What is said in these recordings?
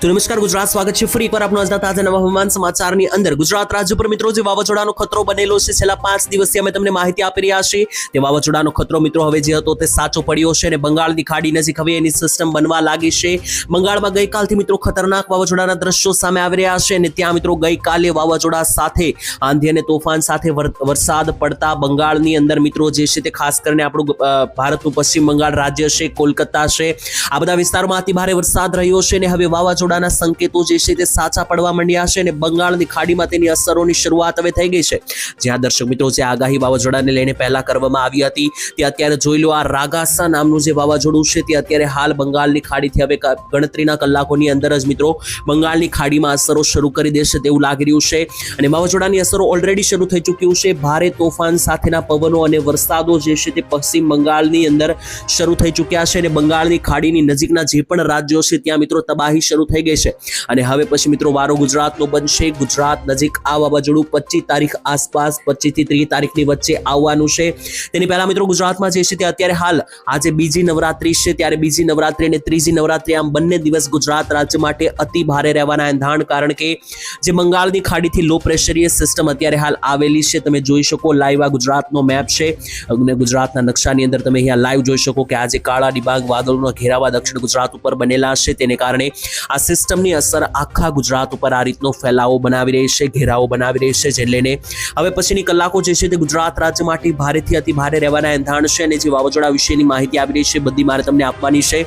તો નમસ્કાર, ગુજરાત સ્વાગત છે ફરી એકવાર આપનું આજના તાજા નવા હવામાન સમાચારની અંદર. ગુજરાત રાજ્ય પર મિત્રો, જે વાવાઝોડાનો ખતરો બનેલો છે, છેલ્લા પાંચ દિવસથી અમે તમને માહિતી આપી રહ્યા છીએ, તે વાવાઝોડાનો ખતરો મિત્રો હવે જે હતો તે સાચો પડ્યો છે અને બંગાળની ખાડી નજીક હવે એની સિસ્ટમ બનવા લાગી છે. બંગાળમાં ગઈકાલથી મિત્રો ખતરનાક વાવાઝોડાના દ્રશ્યો સામે આવી રહ્યા છે અને ત્યાં મિત્રો ગઈકાલે વાવાઝોડા સાથે આંધી અને તોફાન સાથે વર- વરસાદ પડતા બંગાળની અંદર મિત્રો જે છે તે ખાસ કરીને આપણું ભારતનું પશ્ચિમ બંગાળ રાજ્ય છે, કોલકાતા છે. આ બધા વિસ્તારોમાં અતિ ભારે વરસાદ રહ્યો છે અને હવે વાવાઝોડાના સંકેતો જે છે તે સાચા પડવા માંડ્યા છે અને બંગાળની ખાડીમાં તેની અસરોની શરૂઆત હવે થઈ ગઈ છે. જ્યાં દર્શક મિત્રો જે આગાહી વાવાઝોડાને લઈને પહેલા કરવામાં આવી હતી તે અત્યારે જોઈ લો આ રાગાસા નામનું જે વાવાઝોડું છે તે અત્યારે હાલ બંગાળની ખાડીથી હવે ગણતરીના કલાકોની અંદર જ મિત્રો બંગાળની ખાડીમાં અસરો શરૂ કરી દેશે તેવું લાગી રહ્યું છે. અને વાવાઝોડાની અસરો ઓલરેડી શરૂ થઈ ચૂક્યું છે. ભારે તોફાન સાથેના પવનો અને વરસાદો જે છે તે પશ્ચિમ બંગાળની અંદર શરૂ થઈ ચૂક્યા છે અને બંગાળની ખાડીની નજીકના જે પણ રાજ્યો છે, ત્યાં મિત્રો તબાહી શરૂ થઈ ગઈ છે. અને હવે પછી મિત્રો વારો ગુજરાતનો બનશે. ગુજરાત નજીક આ વાવાઝોડું પચીસ તારીખ આસપાસ, પચીસથી ત્રીસ તારીખની વચ્ચે આવવાનું છે. તેની પહેલા મિત્રો ગુજરાતમાં જે છે તે અત્યારે હાલ આજે બીજી નવરાત્રી છે. ત્યારે બીજી નવરાત્રી અને ત્રીજી નવરાત્રી આમ બંને દિવસ ગુજરાત રાજ્ય માટે અતિ ભારે રહેવાના એંધાણ. કારણ કે જે બંગાળની ખાડીથી લો પ્રેશરીય સિસ્ટમ અત્યારે હાલ આવેલી છે. તમે જોઈ શકો લાઈવ આ ગુજરાતનો મેપ છે. અને ગુજરાતના નકશાની અંદર તમે અહીંયા લાઈવ જોઈ શકો કે આજે કાળા ડિબાંગ વાદળોના ઘેરાવા દક્ષિણ ગુજરાત ઉપર બનેલા છે. તેને કારણે આ સિસ્ટમની અસર આખા ગુજરાત ઉપર આ રીતનો ફેલાવો બનાવી રહી છે, ઘેરાવો બનાવી રહી છે જે લઈને હવે પછીની કલાકો જે છે તે ગુજરાત રાજ્ય માટે ભારેથી અતિ ભારે રહેવાના એંધાણ છે અને જે વાવાઝોડા વિશેની માહિતી આવી રહી છે, બધી મારે તમને આપવાની છે.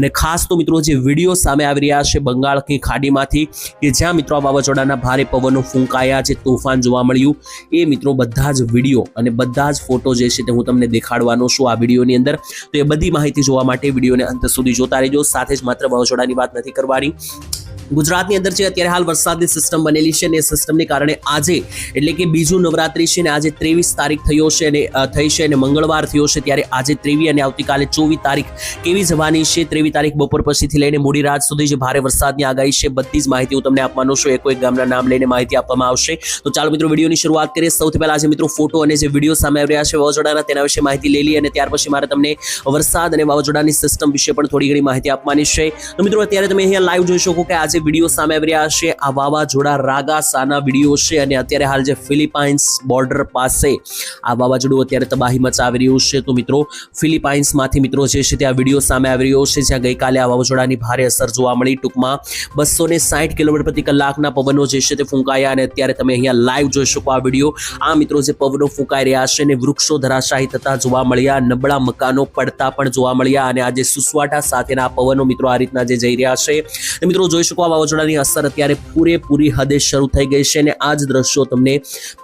અને ખાસ તો મિત્રો જે વીડિયો સામે આવી રહ્યા છે બંગાળની ખાડીમાંથી કે જ્યાં મિત્રો આ વાવાઝોડાના ભારે પવનો ફૂંકાયા, જે તોફાન જોવા મળ્યું, એ મિત્રો બધા જ વીડિયો અને બધા જ ફોટો જે છે તે હું તમને દેખાડવાનો છું આ વિડીયોની અંદર. તો એ બધી માહિતી જોવા માટે વિડીયોને અંત સુધી જોતા રહેજો. સાથે જ માત્ર વાવાઝોડાની વાત નથી કરવાની. Thanks. ગુજરાતની અંદર જે અત્યારે હાલ વરસાદની સિસ્ટમ બનેલી છે ને એ સિસ્ટમને કારણે આજે, એટલે કે બીજું નવરાત્રી છે ને આજે ત્રેવીસ તારીખ થયો છે અને થઈ છે અને મંગળવાર થયો છે, ત્યારે આજે ત્રેવી અને આવતીકાલે ચોવીસ તારીખ કેવી જવાની છે? ત્રેવી તારીખ બપોર પછીથી લઈને મોડી રાત સુધી જે ભારે વરસાદની આગાહી છે, બધી જ માહિતી હું તમને આપવાનો છું. એક એક ગામના નામ લઈને માહિતી આપવામાં આવશે. તો ચાલો મિત્રો વિડીયોની શરૂઆત કરીએ. સૌથી પહેલા આજે મિત્રો ફોટો અને જે વીડિયો સામે આવી રહ્યા છે વાવાઝોડાના તેના વિશે માહિતી લઈ લઈએ અને ત્યાર પછી મારે તમને વરસાદ અને વાવાઝોડાની સિસ્ટમ વિશે પણ થોડી ઘણી માહિતી આપવાની છે. તો મિત્રો અત્યારે તમે અહીંયા લાઈવ જોઈ શકો કે આજે વીડિયો સામે આવી રહ્યા છે. આ વાવાઝોડા રાગા સાના વીડિયો છે અને અત્યારે હાલ જે ફિલિપાઇન્સ બોર્ડર પાસે આ વાવાઝોડું અત્યારે તબાહી મચાવી રહ્યું છે. તો મિત્રો, ફિલિપાઇન્સમાંથી મિત્રો જે છે તે આ વીડિયો સામે આવી રહ્યો છે. જ્યાં ગઈકાલે આ વાવાઝોડાની ભારે અસર જોવા મળી. ટૂંકમાં બસો ને સાઠ કિલોમીટર પ્રતિ કલાકના પવનો જે છે તે ફૂંકાયા અને અત્યારે તમે અહીંયા લાઈવ જોઈ શકો આ વીડિયો. આ મિત્રો જે પવનો ફૂંકાઈ રહ્યા છે અને વૃક્ષો ધરાશાયી થતા જોવા મળ્યા. નબળા મકાનો પડતા પણ જોવા મળ્યા અને આજે સુસવાટા સાથેના પવનો મિત્રો આ રીતના જે જઈ રહ્યા છે. મિત્રો, જોઈ શકો આ વાવાઝોડાની અસર અત્યારે પૂરેપૂરી હદે શરૂ થઈ ગઈ છે અને આ જ દ્રશ્યો તમને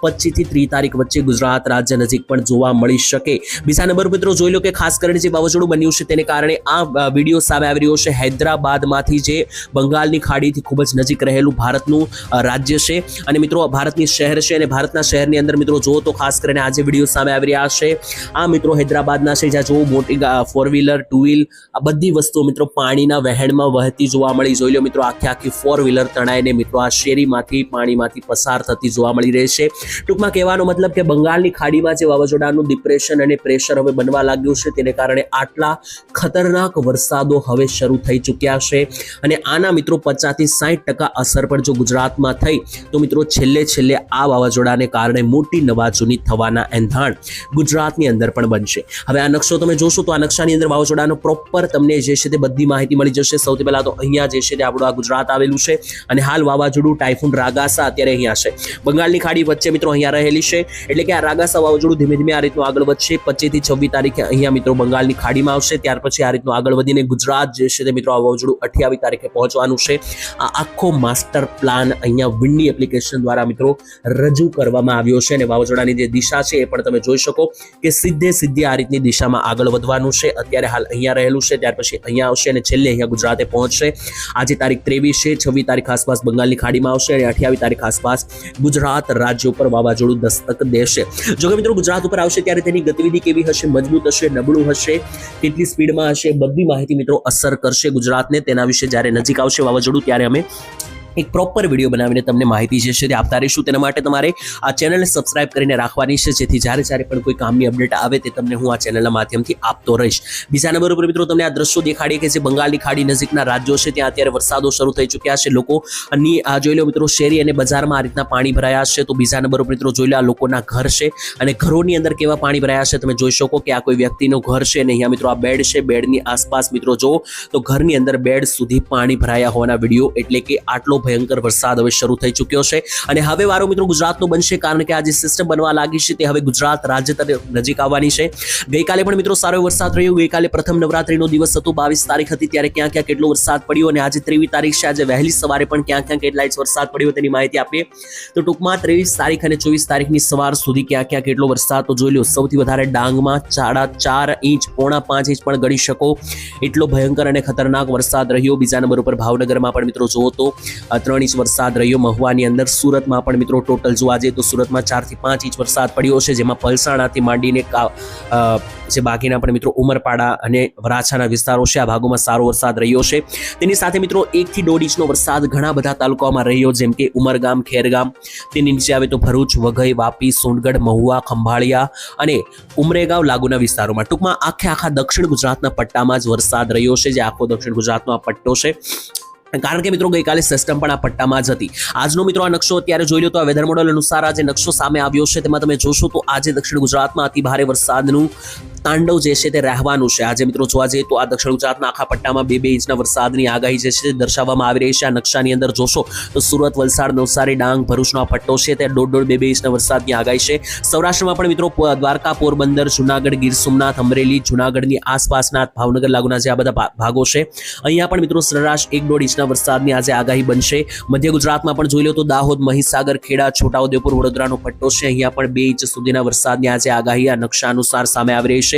પચીસથી ત્રીસ તારીખ વચ્ચે ગુજરાત રાજ્ય નજીક પણ જોવા મળી શકે. બીજા નંબર મિત્રો જોઈ લો કે ખાસ કરીને જે વાવાઝોડું બન્યું છે તેને કારણે આ વીડિયો સામે આવી રહ્યો છે હૈદરાબાદમાંથી જે બંગાળની ખાડીથી ખૂબ જ નજીક રહેલું ભારતનું રાજ્ય છે. અને મિત્રો ભારતની શહેર છે અને ભારતના શહેરની અંદર મિત્રો જુઓ તો ખાસ કરીને આજે વીડિયો સામે આવી રહ્યા છે, આ મિત્રો હૈદરાબાદના છે જ્યાં જોવો મોટી ફોર વ્હીલર ટુ વ્હીલ આ બધી વસ્તુઓ મિત્રો પાણીના વહેણમાં વહેતી જોવા મળી. જોઈ લો મિત્રો આખી આખી ફોર વ્હીલર તણાઈને મિત્રો આ શેરીમાંથી, પાણીમાંથી પસાર થતી જોવા મળી રહી છે. ટૂંકમાં કહેવાનો મતલબ કે બંગાળની ખાડીમાં જે વાવાઝોડાનું ડિપ્રેશન અને પ્રેશર હવે બનવા લાગ્યું છે, તેને કારણે આટલા ખતરનાક વરસાદો હવે શરૂ થઈ ચૂક્યા છે. અને આના મિત્રો પચાસથી સાઠ ટકા અસર પણ જો ગુજરાતમાં થઈ, તો મિત્રો છેલ્લે છેલ્લે આ વાવાઝોડાને કારણે મોટી નવાજૂની થવાના એંધાણ ગુજરાતની અંદર પણ બનશે. હવે આ નકશો તમે જોશો તો આ નકશાની અંદર વાવાઝોડાનો પ્રોપર તમને જે છે તે બધી માહિતી મળી જશે. સૌથી પહેલાં તો અહીંયા જે છે તે આપણું આ ગુજરાત આવેલું છે અને હાલ વાવાઝોડું ટાઇફૂન રાગાસા અત્યારે અહીંયા છે. બંગાળની ખાડી વચ્ચે મિત્રો અહીંયા રહેલી છે. એટલે કે આ રાગાસા વાવાઝોડું ધીમે ધીમે આ રીતનું આગળ વધશે. પચીસથી છવ્વીસ તારીખે અહીંયા મિત્રો બંગાળની ખાડીમાં આવશે. ત્યાર પછી આ રીતનું આગળ વધીને ગુજરાત જે છે તે મિત્રો આ વાવાઝોડું અઠ્યાવીસ તારીખે પહોંચવાનું છે. આ આખો માસ્ટર પ્લાન અહીંયા વિન્ડી એપ્લિકેશન દ્વારા મિત્રો રજૂ કરવામાં આવ્યો છે અને વાવાઝોડાની જે દિશા છે એ પણ તમે જોઈ શકો કે સીધે સીધી આ રીતની દિશામાં આગળ વધવાનું છે. અત્યારે હાલ અહીંયા રહેલું છે. ત્યાર પછી અહીંયા આવશે અને છેલ્લે અહીંયા ગુજરાતે પહોંચશે. આજે તારીખ ત્રેવીસ છે. છવ્વીસ તારીખ આસપાસ બંગાળની ખાડીમાં આવશે અને અઠ્યાવીસ તારીખ આસપાસ ગુજરાત રાજ્ય ઉપર વાવાઝોડું દસ્તક દેશે. જો કે મિત્રો, ગુજરાત ઉપર આવશે ત્યારે તેની ગતિવિધિ કેવી હશે? મજબૂત હશે? નબળું હશે? કેટલી સ્પીડમાં હશે? બધી માહિતી મિત્રો અસર કરશે ગુજરાતને. તેના વિશે જ્યારે નજીક આવશે વાવાઝોડું, ત્યારે અમે એક પ્રોપર વીડિયો બનાવીને તમને માહિતી જે છે તે આપતા રહીશું. તેના માટે તમારે આ ચેનલને સબસ્ક્રાઇબ કરીને રાખવાની છે. જેથી જ્યારે જ્યારે પણ કોઈ કામની અપડેટ આવે તે તમને હું આ ચેનલના માધ્યમથી આપતો રહીશ. બીજા નંબર ઉપર મિત્રો તમને આ દ્રશ્યો દેખાડીએ કે જે બંગાળની ખાડી નજીકના રાજ્યો છે, ત્યાં અત્યારે વરસાદો શરૂ થઈ ચૂક્યા છે. લોકો ની આ જોઈ લો મિત્રો, શેરી અને બજારમાં આ રીતના પાણી ભરાયા છે. તો બીજા નંબર ઉપર મિત્રો જોઈ લો આ લોકોના ઘર છે અને ઘરોની અંદર કેવા પાણી ભરાયા છે તમે જોઈ શકો કે આ કોઈ વ્યક્તિનું ઘર છે અને અહીંયા મિત્રો આ બેડ છે. બેડની આસપાસ મિત્રો જો તો ઘરની અંદર બેડ સુધી પાણી ભરાયા હોવાના વીડિયો એટલે કે આટલો ભયંકર વરસાદ હવે શરૂ થઈ ચૂક્યો છે. અને હવે વારો મિત્રો ગુજરાતનો બનશે કારણ કે આ જે સિસ્ટમ બનવા લાગી છે તે હવે ગુજરાત રાજ્ય નજીક આવવાની છે. ગઈકાલે પણ મિત્રો સારો વરસાદ રહ્યો. ગઈકાલે પ્રથમ નવરાત્રીનો દિવસ હતો. બાવીસ તારીખ હતી ત્યારે ક્યાં ક્યાં કેટલો વરસાદ પડ્યો અને આજે ત્રેવીસ તારીખ છે. આજે વહેલી સવારે પણ ક્યાં ક્યાં કેટલા વરસાદ પડ્યો તેની માહિતી આપીએ. તો ટૂંકમાં ત્રેવીસ તારીખ અને ચોવીસ તારીખની સવાર સુધી ક્યાં ક્યાં કેટલો વરસાદ તો જોઈ લો, સૌથી વધારે ડાંગમાં સાડા ચાર ઇંચ, પોણા પાંચ ઇંચ પણ ગણી શકો. એટલો ભયંકર અને ખતરનાક વરસાદ રહ્યો. બીજા નંબર ઉપર ભાવનગરમાં પણ મિત્રો જુઓ તો ત્રણ ઇંચ વરસાદ રહ્યો. મહુવાની અંદર સુરતમાં પણ મિત્રો ટોટલ જોવા જઈએ તો સુરતમાં ચારથી પાંચ ઇંચ વરસાદ પડ્યો છે જેમાં પલસાણાથી માંડીને જે બાકીના પણ મિત્રો ઉમરપાડા અને વરાછાના વિસ્તારો છે, આ ભાગોમાં સારો વરસાદ રહ્યો છે. તેની સાથે મિત્રો એકથી દોઢ ઇંચનો વરસાદ ઘણા બધા તાલુકાઓમાં રહ્યો, જેમ કે ઉમરગામ, ખેરગામ તેની નીચે આવે તો ભરૂચ, વઘઈ, વાપી, સોનગઢ, મહુવા, ખંભાળિયા અને ઉમરેગાંવ લાગુના વિસ્તારોમાં. ટૂંકમાં આખે આખા દક્ષિણ ગુજરાતના પટ્ટામાં જ વરસાદ રહ્યો છે, જે આખો દક્ષિણ ગુજરાતનો આ પટ્ટો છે. કારણ કે મિત્રો ગઈકાલે સિસ્ટમ પણ આ પટ્ટામાં જ હતી. આજનો મિત્રો આ નકશો અત્યારે જોઈ લો તો આ વેધર મોડલ અનુસાર આ જે નકશો સામે આવ્યો છે. તેમાં તમે જોશો તો આજે દક્ષિણ ગુજરાતમાં અતિ ભારે વરસાદનું તાંડવ જે છે તે રહેવાનું છે. આજે મિત્રો જોવા જઈએ તો આ દક્ષિણ ગુજરાતના આખા પટ્ટામાં બે બે ઇંચના વરસાદની આગાહી જે છે તે દર્શાવવામાં આવી રહી છે. આ નકશાની અંદર જોશો તો સુરત, વલસાડ, નવસારી, ડાંગ, ભરૂચનો આ પટ્ટો છે તે દોઢ દોઢ બે બે ઇંચના વરસાદની આગાહી છે. સૌરાષ્ટ્રમાં પણ મિત્રો દ્વારકા, પોરબંદર, જુનાગઢ, ગીર સોમનાથ, અમરેલી, જુનાગઢની આસપાસના ભાવનગર લાગુના જે આ બધા ભાગો છે. અહીંયા પણ મિત્રો સરેરાશ એક દોઢ ઇંચના વરસાદની આજે આગાહી બનશે. મધ્ય ગુજરાતમાં પણ જોઈ લો તો દાહોદ, મહીસાગર, ખેડા છોટાઉદેપુર વડોદરાનો પટ્ટો છે. અહીંયા પણ બે ઇંચ સુધીના વરસાદની આજે આગાહી આ નકશા અનુસાર સામે આવી રહી છે.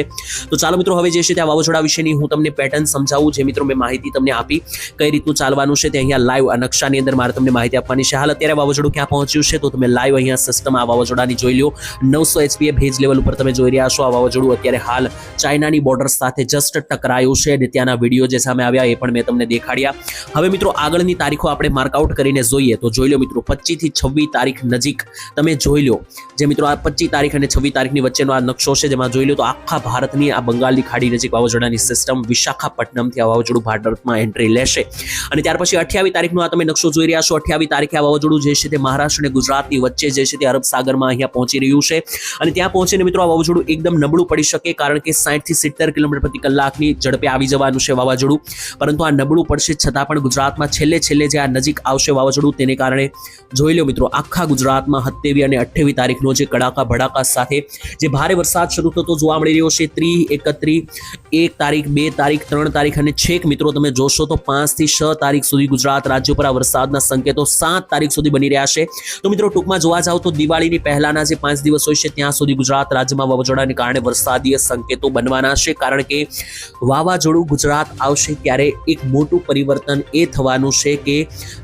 તો ચાલો મિત્રો, હવે જે છે તે આ વાવાઝોડા વિશેની હું તમને પેટર્ન સમજાવું, જે મિત્રો મેં માહિતી તમને આપી કઈ રીતનું ચાલવાનું છે તે અહીંયા લાઈવ નકશાની અંદર મારે તમને માહિતી આપવાની છે. હાલ અત્યારે વાવાઝોડું ક્યાં પહોંચ્યું છે તો તમે લાઈવ અહીંયા સિસ્ટમ આ વાવાઝોડાની જોઈ લો નવસો એચપીએ ભેજ લેવલ ઉપર તમે જોઈ રહ્યા છો આ વાવાઝોડું. અત્યારે હાલ ચાઇનાની બોર્ડર સાથે જસ્ટ ટકરાયું છે. અને ત્યાંના વીડિયો જે સામે આવ્યા એ પણ મેં તમને દેખાડ્યા. હવે મિત્રો, આગળની તારીખો આપણે માર્કઆઉટ કરીને જોઈએ. તો જોઈ લો મિત્રો પચીસથી છવ્વીસ તારીખ નજીક તમે જોઈ લો જે મિત્રો, આ પચીસ તારીખ અને છવ્વીસ તારીખની વચ્ચેનો આ નકશો છે, જેમાં જોઈ લો તો આખા ભારતની આ બંગાળની ખાડી નજીક વાવાઝોડાની સિસ્ટમ વિશાખાપટ્ટનમથી આ વાવાઝોડું ભારતમાં એન્ટ્રી લેશે. અને ત્યાર પછી અઠ્યાવીસ તારીખનો આ તમે નકશો જોઈ રહ્યા છો. અઠ્યાવીસ તારીખે આ વાવાઝોડું જે છે તે મહારાષ્ટ્ર અને ગુજરાતની વચ્ચે જે છે તે અરબ સાગરમાં અહીંયા પહોંચી રહ્યું છે. અને ત્યાં પહોંચીને મિત્રો આ વાવાઝોડું એકદમ નબળું પડી શકે કારણ કે સાઠથી સિત્તેર કિલોમીટર પ્રતિ કલાકની ઝડપે આવી જવાનું છે વાવાઝોડું. પરંતુ આ નબળું પડશે છતાં પણ ગુજરાતમાં છેલ્લે છેલ્લે જે આ નજીક આવશે વાવાઝોડું તેને કારણે જોઈ લો મિત્રો, આખા ગુજરાતમાં સત્યાવી અને અઠ્યાવીસ તારીખનો જે કડાકા ભડાકા સાથે જે ભારે વરસાદ શરૂ થતો જોવા મળી રહ્યો છે ત્રી એકત્રી, એક તારીખ, બે તારીખ, ત્રણ તારીખ અને છેક મિત્રો તમે જોશો તો પાંચથી છ તારીખ સુધી ગુજરાત રાજ્ય પર આ વરસાદના સંકેતો સાત તારીખ સુધી બની રહ્યા છે. તો મિત્રો ટૂંકમાં જોવા જાવ તો દિવાળીની પહેલાના જે પાંચ દિવસ હોય છે ત્યાં સુધી ગુજરાત રાજ્યમાં વાવાઝોડાને કારણે વરસાદીય સંકેતો બનવાના છે. કારણ કે વાવાઝોડું ગુજરાત આવશે ત્યારે એક મોટું પરિવર્તન એ થવાનું છે કે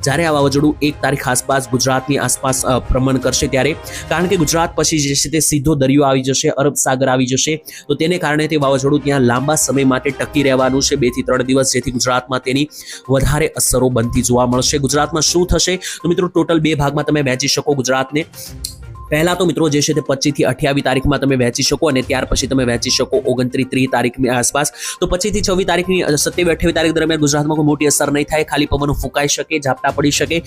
જ્યારે આ વાવાઝોડું એક તારીખ આસપાસ ગુજરાતની આસપાસ ભ્રમણ કરશે ત્યારે. કારણ કે ગુજરાત પછી જે છે તે સીધો દરિયો આવી જશે અરબ સાગર આવી જશે. તો તેને કારણે તે વાવાઝોડું ત્યાં લાંબા સમય માટે ટકી રહેવાનું છે. બેથી ત્રણ દિવસ જેથી ગુજરાતમાં તેની વધારે અસરો બનતી જોવા મળશે. ગુજરાતમાં શું થશે? તો મિત્રો, ટોટલ બે ભાગમાં તમે વહેંચી શકો. ગુજરાતને પહેલા તો મિત્રો જે છે તે પચીસથી અઠ્યાવીસ તારીખમાં તમે વહેંચી શકો અને ત્યાર પછી તમે વહેંચી શકો ઓગણત્રીસ ત્રીસ તારીખની આસપાસ. તો પચીસથી છવ્વીસ તારીખની સત્યાવીસ, અઠ્યાવીસ તારીખ દરમિયાન ગુજરાતમાં કોઈ મોટી અસર નહીં થાય, ખાલી પવન ફૂંકાઈ શકે, ઝાપટા પડી શકે.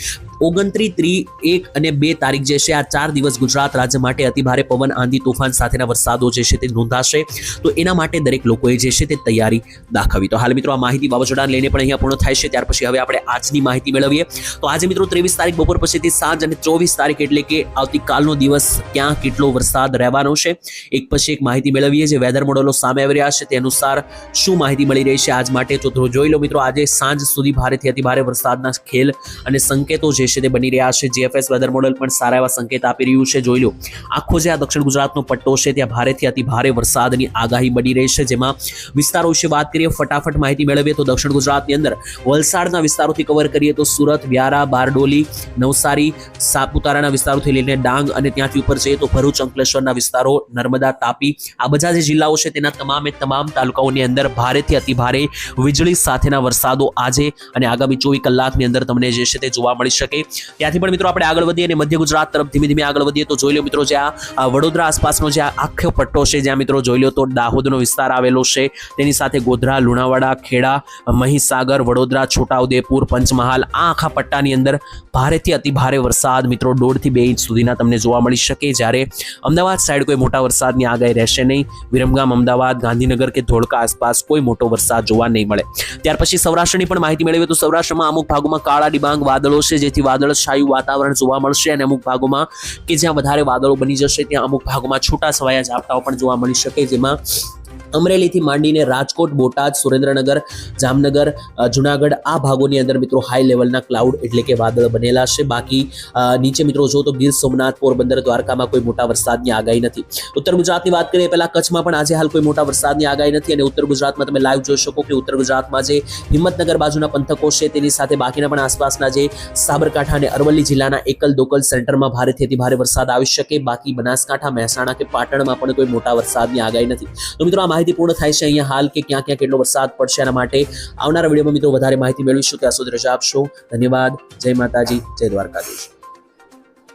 ઓગણત્રીસ ત્રીસ એક અને બે તારીખ જે છે આ ચાર દિવસ ગુજરાત રાજ્ય માટે અતિ ભારે પવન, આંધી, તોફાન સાથેના વરસાદો જે છે તે નોંધાશે. તો એના માટે દરેક લોકોએ જે છે તે તૈયારી દાખવી. તો હાલ મિત્રો આ માહિતી વાવાઝોડાને લઈને પણ અહીંયા પૂર્ણ થાય છે. ત્યાર પછી હવે આપણે આજની માહિતી મેળવીએ. તો આજે મિત્રો ત્રેવીસ તારીખ બપોર પછીથી સાંજ અને ચોવીસ તારીખ એટલે કે આવતીકાલનો દિવસ ક્યાં કેટલો વરસાદ રહેવાનો છે? એક પછી એક માહિતી મેળવીએ જે વેધર મોડલો સામે આવી રહ્યા છે, તે અનુસાર શું માહિતી મળી રહી છે આજ માટે? તો જોઈ લો મિત્રો, આજે સાંજ સુધી ભારેથી અતિ ભારે વરસાદના ખેલ અને સંકેતો જે છે તે બની રહ્યા છે. જીએફએસ વેધર મોડલ પણ સારા એવા સંકેત આપી રહ્યું છે. જોઈ લો, આખો જે આ દક્ષિણ ગુજરાતનો પટ્ટો છે, ત્યાં ભારેથી અતિ ભારે વરસાદની આગાહી બની રહી છે. જેમાં વિસ્તારો વિશે વાત કરીએ, ફટાફટ માહિતી મેળવીએ તો દક્ષિણ ગુજરાતની અંદર વલસાડના વિસ્તારોથી કવર કરીએ તો સુરત, વ્યારા, બારડોલી, નવસારી, સાપુતારાના વિસ્તારોથી લઈને ડાંગ અને ત્યાંથી ઉપર જઈએ તો ભરૂચ, અંકલેશ્વરના વિસ્તારો, નર્મદા, તાપી, આ બધા જે જિલ્લાઓ છે તેના તમામે તમામ તાલુકાઓની અંદર ભારેથી અતિ ભારે વીજળી સાથેના વરસાદો આજે અને આગામી ચોવીસ કલાકની અંદર તમને જે છે તે જોવા મળી શકે. ત્યાંથી પણ મિત્રો આપણે આગળ વધીએ અને મધ્ય ગુજરાત તરફ ધીમે ધીમે આગળ વધીએ તો જોઈ લો મિત્રો જે આ વડોદરા આસપાસનો જે આખો પટ્ટો છે જ્યાં મિત્રો જોઈ લો તો દાહોદનો વિસ્તાર આવેલો છે. તેની સાથે ગોધરા, લુણાવાડા, ખેડા, મહીસાગર, વડોદરા, છોટાઉદેપુર, પંચમહાલ આ આખા પટ્ટાની અંદર ભારેથી અતિ ભારે વરસાદ મિત્રો દોઢથી બે ઇંચ સુધીના તમને જોવા મળી શકે જ્યારે અમદાવાદ સાઈડ કોઈ મોટા વરસાદની આગાહી રહેશે નહીં. વિરમગામ, અમદાવાદ, ગાંધીનગર કે ધોળકા આસપાસ કોઈ મોટો વરસાદ જોવા નહીં મળે. ત્યાર પછી સૌરાષ્ટ્રની પણ માહિતી મેળવીએ તો સૌરાષ્ટ્રમાં અમુક ભાગોમાં કાળા ડિબાંગ વાદળો છે, જેથી વાદળછાયું વાતાવરણ જોવા મળશે અને અમુક ભાગોમાં કે જ્યાં વધારે વાદળો બની જશે, ત્યાં અમુક ભાગોમાં છૂટા છવાયા ઝાપટાઓ પણ જોવા મળી શકે, જેમાં અમરેલીથી માંડીને રાજકોટ, બોટાદ, સુરેન્દ્રનગર, જામનગર જુનાગઢ આ ભાગોની અંદર મિત્રો હાઈ લેવલના ક્લાઉડ એટલે કે વાદળ બનેલા છે. બાકી નીચે મિત્રો જો તો ગીર સોમનાથ, પોરબંદર, દ્વારકામાં કોઈ મોટા વરસાદની આગાહી નથી. ઉત્તર ગુજરાતની વાત કરીએ પહેલા કચ્છમાં પણ આજે હાલ કોઈ મોટા વરસાદની આગાહી નથી અને ઉત્તર ગુજરાતમાં તમે લાઈવ જોઈ શકો કે ઉત્તર ગુજરાતમાં જે હિંમતનગર બાજુના પંથકો છે તેની સાથે બાકીના પણ આસપાસના જે સાબરકાંઠા અને અરવલ્લી જિલ્લાના એકલ દોકલ સેન્ટરમાં ભારેથી અતિ ભારે વરસાદ આવી શકે. બાકી બનાસકાંઠા, મહેસાણા કે પાટણમાં પણ કોઈ મોટા વરસાદની આગાહી નથી. તો મિત્રો, આ માહિતી પૂર્ણ થાય છે અહીંયા હાલ કે ક્યાં ક્યાં કેટલો વરસાદ પડશે એના માટે આવનારા વિડીયોમાં મિત્રો વધારે માહિતી મેળવીશું. ત્યાં સુધી રજા આપશો. ધન્યવાદ. જય માતાજી. જય દ્વારકાધીશ.